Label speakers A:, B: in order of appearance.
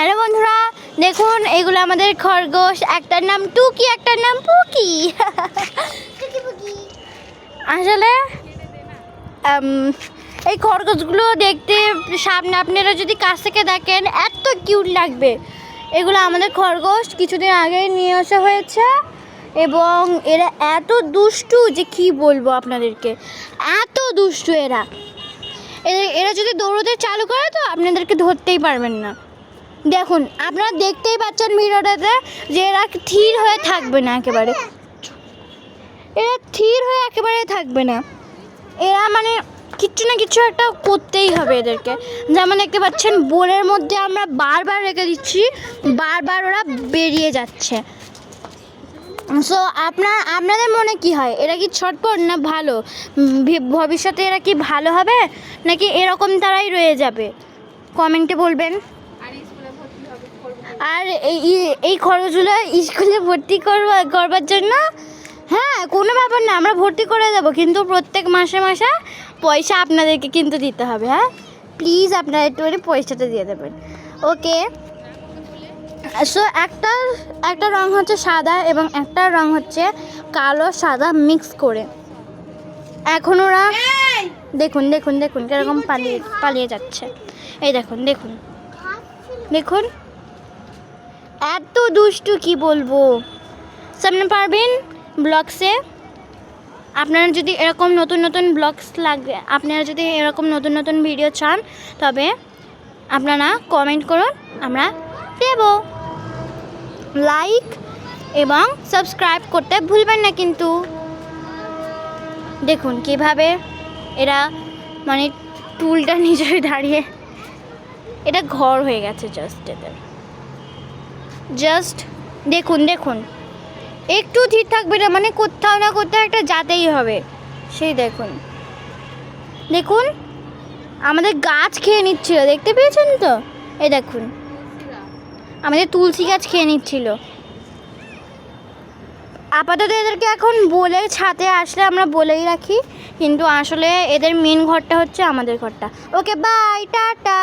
A: Hello বন্ধুরা দেখুন এগুলো আমাদের খরগোশ। একটার নাম টুকি একটার নাম পুকি। আসলে এই খরগোশগুলো দেখতে সামনে আপনারা যদি কাছ থেকে দেখেন এত কিউট লাগবে। এগুলো আমাদের খরগোশ কিছুদিন আগে নিয়ে আসা হয়েছে এবং এরা এত দুষ্টু যে কি বলব আপনাদেরকে? এত দুষ্টু এরা। এরা যদি দৌড়তে চালু করে তো আপনাদেরকে ধরতেই পারবেন না। দেখুন, আপনারা দেখতেই পাচ্ছেন ভিডিওটাতে যে এরা থির হয়ে থাকবে না একেবারে। এরা থির হয়ে একেবারে থাকবে না। এরা মানে কিচ্ছু না কিছু একটা করতেই হবে এদেরকে। যেমন দেখতে পাচ্ছেন, বোনের মধ্যে আমরা বারবার রেখে দিচ্ছি, বারবার ওরা বেরিয়ে যাচ্ছে। সো আপনার আপনাদের মনে কি হয়? এরা কি ছটপট না ভালো? ভবিষ্যতে এরা কি ভালো হবে? নাকি এরকম তারাই রয়ে যাবে? কমেন্টে বলবেন। আর এই এই- এই খরচগুলো স্কুলে ভর্তি করবা করবার জন্য? হ্যাঁ কোনো ব্যাপার না আমরা ভর্তি করে দেবো কিন্তু প্রত্যেক মাসে মাসে পয়সা আপনাদেরকে কিন্তু দিতে হবে হ্যাঁ? প্লিজ আপনারা একটু করে পয়সাটা দিয়ে দেবেন। ওকে সো একটা একটা রং হচ্ছে সাদা এবং একটা রং হচ্ছে কালো সাদা মিক্স করে। এখন ওরা দেখুন দেখুন দেখুন কীরকম পালিয়ে পালিয়ে যাচ্ছে। এই দেখুন দেখুন। দেখুন। এত দুষ্টু কি বলব? সামনে পারবেন ব্লগসে? আপনারা যদি এরকম নতুন নতুন ব্লগস লাগবে আপনারা যদি এরকম নতুন নতুন ভিডিও চান, তবে আপনারা কমেন্ট করুন, আমরা দেব। লাইক এবং সাবস্ক্রাইব করতে ভুলবেন না কিন্তু। দেখুন কীভাবে এরা মানে টুলটা নিজে দাঁড়িয়ে, এটা ঘর হয়ে গেছে জাস্ট এদের। জাস্ট দেখুন দেখুন। একটু ঠিক থাকবে না মানে কোথাও না কোথাও একটা যাতেই হবে। সেই দেখুন। দেখুন, আমাদের গাছ খেয়ে নিচ্ছিল, দেখতে পেয়েছেন তো? এই দেখুন। আমাদের তুলসী গাছ খেয়ে নিচ্ছিল। আপাতত এদেরকে এখন বলে ছাতে আসলে আমরা বলেই রাখি, কিন্তু আসলে এদের মেন ঘরটা হচ্ছে আমাদের ঘরটা। Okay bye tata!